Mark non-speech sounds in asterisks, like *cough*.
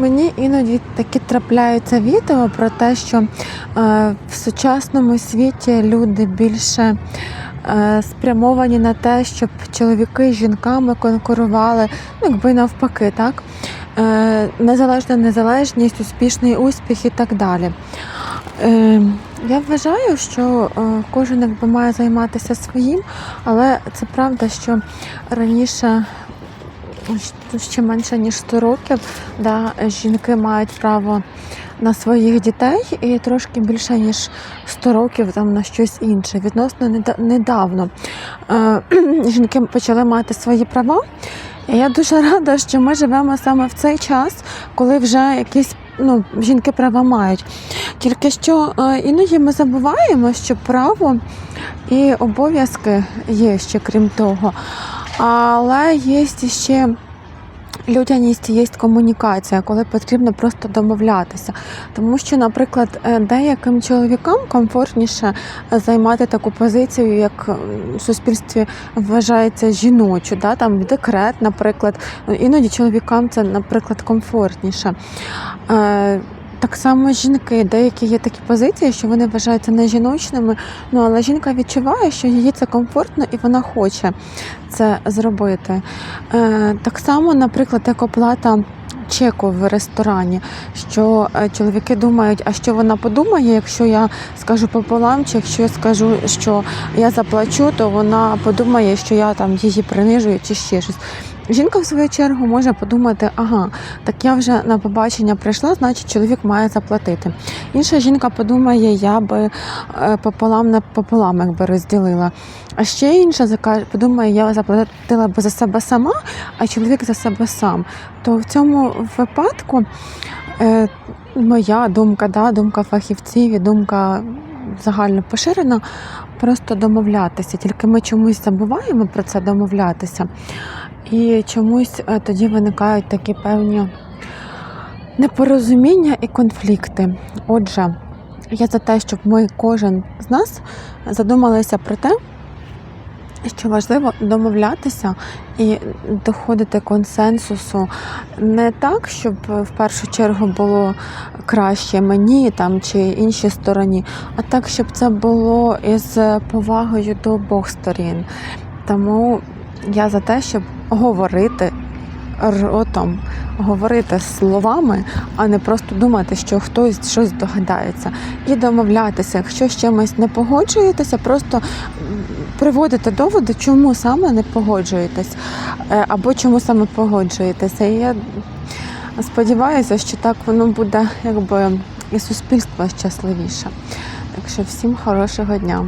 Мені іноді такі трапляються відео про те, що е, в сучасному світі люди більше е, спрямовані на те, щоб чоловіки з жінками конкурували, ну якби навпаки, так? Е, незалежна незалежність, успішний успіх і так далі. Я вважаю, що кожен якби має займатися своїм, але це правда, що раніше ще менше ніж 100 років, да, жінки мають право на своїх дітей і трошки більше ніж 100 років там на щось інше. Відносно неда- недавно е, *clears throat* жінки почали мати свої права. І я дуже рада, що ми живемо саме в цей час, коли вже якісь ну, жінки права мають. Тільки що е, іноді ми забуваємо, що право і обов'язки є ще крім того. Але є ще людяність, є комунікація, коли потрібно просто домовлятися. Тому що, наприклад, е, деяким чоловікам комфортніше займати таку позицію, як в суспільстві вважається жіночу, да? там декрет, наприклад. Іноді чоловікам це, наприклад, комфортніше. Так само жінки, деякі є такі позиції, що вони вважаються не жіночними, ну але жінка відчуває, що їй це комфортно і вона хоче це зробити. Е, Так само, наприклад, як оплата чеку в ресторані, що е, чоловіки думають, а що вона подумає, якщо я скажу пополам, чи якщо я скажу, що я заплачу, то вона подумає, що я там її принижую чи ще щось. Жінка, в свою чергу, може подумати, ага, так я вже на побачення прийшла, значить чоловік має заплатити. Інша жінка подумає, я би е, пополам на пополам якби розділила. А ще інша подумає, я заплатила би за себе сама, а чоловік за себе сам. То в цьому випадку е, моя думка, да, думка фахівців і думка загально поширена, просто домовлятися. Тільки ми чомусь забуваємо про це домовлятися. І чомусь е, тоді виникають такі певні непорозуміння і конфлікти. Отже, я за те, щоб ми кожен з нас задумалися про те, що важливо домовлятися і доходити консенсусу не так, щоб в першу чергу було краще мені там чи іншій стороні, а так, щоб це було із повагою до обох сторін. Тому я за те, щоб говорити ротом, говорити словами, а не просто думати, що хтось щось догадається, і домовлятися. Якщо з чимось не погоджуєтеся, просто приводити доводи, чому саме не погоджуєтесь, е, або чому саме погоджуєтеся. І я сподіваюся, що так воно буде, якби і суспільство щасливіше. Так що всім хорошого дня.